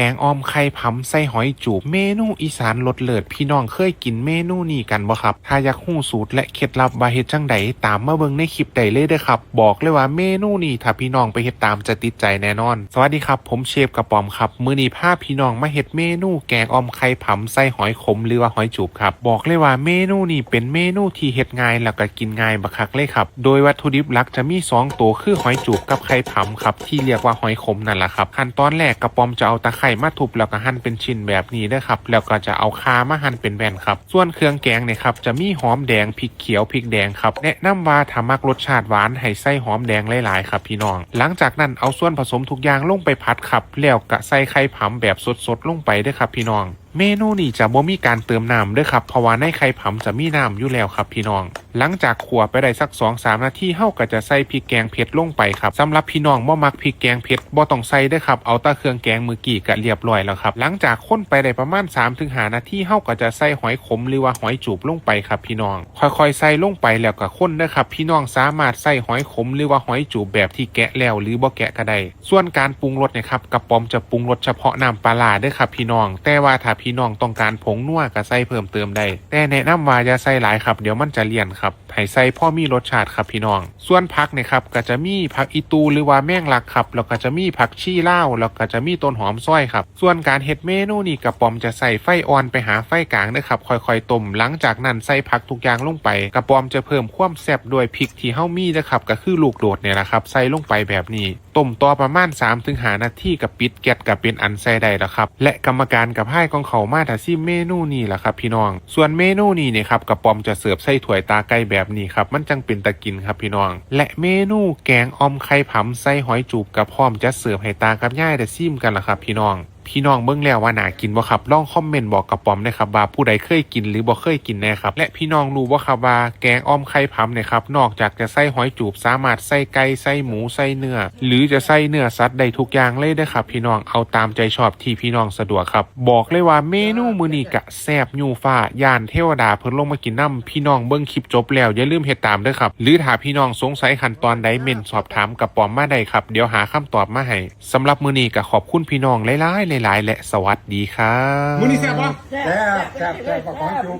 แกงออมไข่ผำใส่หอยจูบเมนูอีสานรสเลิศพี่น้องเคยกินเมนูนี้กันบ่ครับ ถ้าอยากฮู้สูตรและเคล็ดลับว่าเฮ็ดจังใดตามมาเบิ่งในคลิปได้เลยเด้อครับ บอกเลยว่าเมนูนี้ถ้าพี่น้องไปเฮ็ดตามจะติดใจแน่นอน สวัสดีครับผมเชฟกระป๋อมครับ มื้อนี้พาพี่น้องมาเฮ็ดเมนูแกงออมไข่ผำใส่หอยขมหรือว่าหอยจูบครับ บอกเลยว่าเมนูนี้เป็นเมนูที่เฮ็ดง่ายแล้วก็กินง่ายบักคักเลยครับ โดยวัตถุดิบหลักจะมีสองตัวคือหอยจูบกับไข่ผำครับที่เรียกว่าหอยขมนั่นแหละครับขั้นตอนแรกกระป๋อมจะเอาตะไครมาทุบแล้วก็หั่นเป็นชิ้นแบบนี้นะครับ แล้วก็จะเอาคามาหั่นเป็นแผ่นครับ ส่วนเครื่องแกงเนี่ยครับจะมีหอมแดงพริกเขียวพริกแดงครับแนะนำว่าถ้ามักรสชาติหวานให้ใส่หอมแดงหลายๆครับพี่น้อง หลังจากนั้นเอาส่วนผสมทุกอย่างลงไปผัดครับแล้วก็ใส่ไข่ผำแบบสดๆลงไปด้อครับพี่น้องเมนูนี้จะบ่มีการเติมน้ำด้วยครับเพราะว่าในไข่ผำจะมีน้ำอยู่แล้วครับพี่น้อง หลังจากขัวไปได้สัก 2-3 นาทีเฮาก็จะใส่พริกแกงเผ็ดลงไปครับสำหรับพี่น้องบ่มักพริกแกงเผ็ดบ่ต้องใส่ด้อครับเอาตะเครื่องแกงมือกี่ก็เรียบร้อยแล้วครับหลังจากค้นไปได้ประมาณ 3-5 นาทีเฮาก็จะใส่หอยขมหรือว่าหอยจูบลงไปครับพี่น้อง ค่อยๆใส่ลงไปแล้วก็ค้นเด้ครับพี่น้องสามารถใส่หอยขมหรือว่าหอยจูบแบบที่แกะแล้วหรือบ่แกะก็ได้ส่วนการปรุงรสเนี่ยครับกระป๋อมจะปรุงรสเฉพาะน้ำปลาร้าเด้อครับพี่น้อง แต่ว่าถ้าพี่น้องต้องการผงนัวก็ใส่เพิ่มเติมได้ แต่แนะนำว่าอย่าใส่หลายครับ เดี๋ยวมันจะเลี่ยนครับ ให้ใส่พ่อมีรสชาติครับพี่น้อง ส่วนผักเนี่ยครับก็จะมีผักอีตูหรือว่าแมงลักครับ แล้วก็จะมีผักชีเล่าแล้วก็จะมีต้นหอมซอยครับ ส่วนการเฮ็ดเมนูนี่กระป๋อมจะใส่ไฟอ่อนไปหาไฟกลางนะครับค่อยๆต้มหลังจากนั้นใส่ผักทุกอย่างลงไปกระป๋อมจะเพิ่มความแซ่บด้วยพริกที่เฮามีนะครับก็คือลูกโดดเนี่ยแหละครับใส่ลงไปแบบนี้ ต้มต่อประมาณ3-5นาทีกับปิดแก๊สกับเป็นอันใส่ได้แล้วครับ และกรรมการกับให้ของเขามาถ้าซิมเมนูนี้แหละครับพี่น้อง ส่วนเมนูนี้เนี่ยครับกระป๋อมจะเสิร์ฟใส่ถ้วยตาไก่แบบนี้ครับมันจังเป็นตะกินครับพี่น้อง และเมนูแกงออมไข่ผำใส่หอยจูบกับพร้อมจะเสิร์ฟให้ตากับย่ายได้ซิมกันละครับพี่น้อง พี่น้องเบิ่งแล้วว่าน่ากินบ่ครับลองคอมเมนต์บอกกับปอมนะครับว่าผู้ใดเคยกินหรือบ่เคยกินแน่ครับและพี่น้องรู้บ่ครับว่าแกงอ้อมไข่ผำเนี่ยครับนอกจากจะใส่หอยจูบสามารถใส่ไก่ใส่หมูใส่เนื้อ หรือจะใส่เนื้อสัตว์ได้ทุกอย่างเลยเด้ครับ พี่น้องเอาตามใจชอบที่พี่น้องสะดวกครับ บอกเลยว่าเมนูมื้อนี้กะแซ่บยูฟ้าย่านเทวดาเพิ่นลงมากินน้ำพี่น้องเบิ่งคลิปจบแล้วอย่าลืมเฮ็ดตามเด้อครับ หรือถ้าพี่น้องสงสัยขั้นตอนใดเม่นสอบถามกับปอมมาได้ครับ เดี๋ยวหาคำตอบมาให้สำหรับมื้อนี้ก็ขอบคุณพี่น้องหลายๆหลายๆและสวัสดีครับ มื้อนี้แซ่บปะ แซ่บแซ่บแซ่บกว่าของจุ๊บ